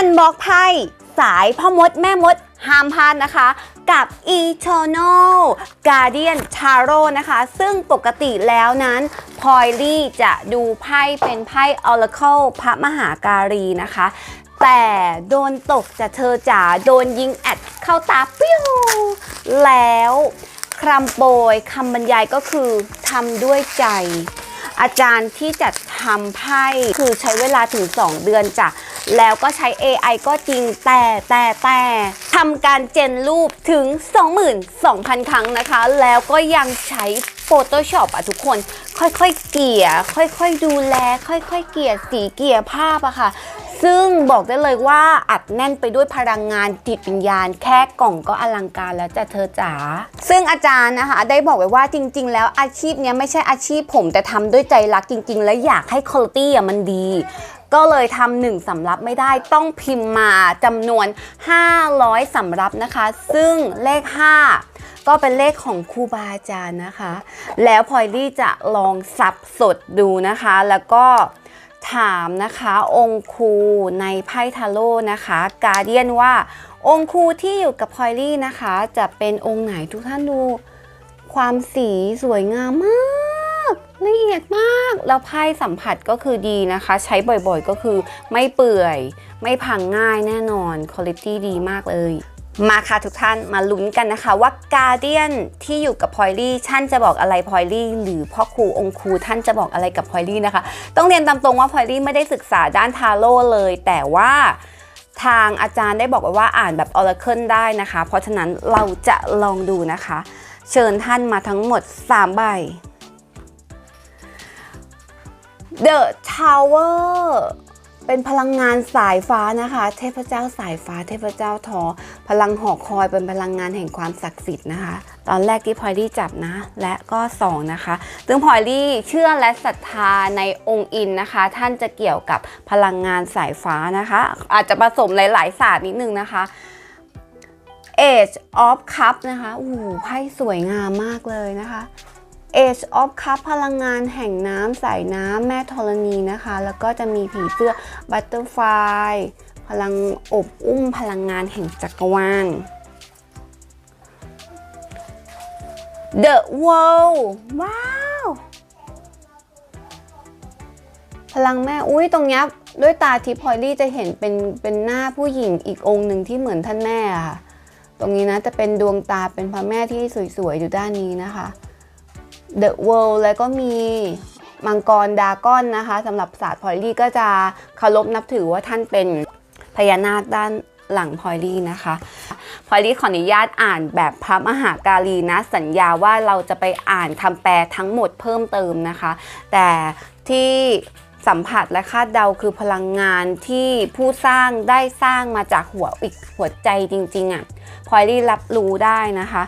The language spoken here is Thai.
อันบอกไพ่สายพ่อมดแม่มดห้ามพลาดนะคะ กับ Eternal Guardian Tarot นะคะ ซึ่งปกติแล้วนั้นพอยลี่จะดูไพ่เป็นไพ่ Oracle พระมหาการีนะคะ แต่โดนตกจากเธอจ๋าโดนยิงแอดเข้าตาปิ้วแล้วคำโปรยคำบรรยายก็คือทำด้วยใจ อาจารย์ที่จัดทำไพ่คือใช้เวลาถึง 2 เดือนจ้ะ แล้วก็ใช้ AI ก็จริงแต่แต่แต่ทำการเจนรูปถึง 22,000 ครั้งนะคะ แล้วก็ยังใช้ Photoshop อะทุกคน ค่อยๆเกี่ย ค่อยๆดูแล ค่อยๆเกี่ยสีเกี่ยภาพอะค่ะซึ่งบอกได้เลยว่าอัดแน่นไปด้วยพลังงานจิตวิญญาณ แค่กล่องก็อลังการแล้วจะเธอจ๋าซึ่งอาจารย์นะคะ ได้บอกไว้ว่าจริง ๆ แล้วอาชีพเนี้ยไม่ใช่อาชีพผมแต่ทำด้วยใจรักจริง ๆ และอยากให้คุณภาพมันดี ก็เลยทำหนึ่งสำรับไม่ได้ต้องพิมพ์มาจำนวน 500 สำรับนะคะ ซึ่งเลข 5 ก็เป็นเลขของครูบาอาจารย์นะคะ แล้วพลอยลี่จะลองสับสดดูนะคะ แล้วก็ถามนะคะองค์ครูในไพ่ทาโร่นะคะกาเดียนว่าองค์ครูที่อยู่กับพลอยลี่นะคะ จะเป็นองค์ไหนทุกท่านดู ความสีสวยงามมาก ละเอียดมาก แล้วไพ่สัมผัสก็คือดีนะคะ ใช้บ่อยๆก็คือไม่เปื่อย ไม่พังง่ายแน่นอนคุณภาพดีมากเลย มาค่ะทุกท่านมาลุ้นกันนะคะว่ากาเดียนที่อยู่กับพลอยลี่ท่านจะบอกอะไรพลอยลี่ หรือพ่อครูองค์ครูท่านจะบอกอะไรกับพลอยลี่นะคะ ต้องเรียนตามตรงว่าพลอยลี่ไม่ได้ศึกษาด้านทาโร่เลย แต่ว่าทางอาจารย์ได้บอกไว้ว่าอ่านแบบ Oracle ได้นะคะ เพราะฉะนั้นเราจะลองดูนะคะ เชิญท่านมาทั้งหมด 3 ใบ The Tower เป็นพลังงานสายฟ้านะคะ เทพเจ้าสายฟ้า เทพเจ้าทอ พลังหอคอยเป็นพลังงานแห่งความศักดิ์สิทธิ์นะคะ ตอนแรกที่พลอยลี่จับนะ และก็2นะคะ ซึ่งพลอยลี่เชื่อและศรัทธาในองค์อินนะคะ ท่านจะเกี่ยวกับพลังงานสายฟ้านะคะ อาจจะผสมหลาย ๆ ศาสตร์นิดนึงนะคะ Age of Cup นะคะโอ้โหไพ่สวยงามมากเลยนะคะ Age of Cup พลังงานแห่งน้ำสายน้ำแม่ธรณีนะคะ แล้วก็จะมีผีเสื้อ Butterfly พลังอบอุ้มพลังงานแห่งจักรวาล The World ว้าว พลังแม่ อุ้ยตรงนี้ด้วยตาทิพย์พอยลี่จะเห็นเป็นเป็นหน้าผู้หญิงอีกองค์หนึ่งที่เหมือนท่านแม่อะค่ะ ตรงนี้นะจะเป็นดวงตาเป็นพระแม่ที่สวยๆอยู่ด้านนี้นะคะ The World แล้วก็มีมังกรดาก้อนนะคะสำหรับศาสตร์พอยลี่ก็จะเคารพนับถือว่าท่านเป็นพญานาคด้านหลังพอยลี่นะคะพอยลี่ขออนุญาตอ่านแบบพระมหาการีนะ สัญญาว่าเราจะไปอ่านคำแปลทั้งหมดเพิ่มเติมนะคะ แต่ที่สัมผัสและคาดเดาคือพลังงานที่ผู้สร้างได้สร้างมาจากหัวอีกหัวใจจริงๆอะ่ะพอยลี่รับรู้ได้นะคะ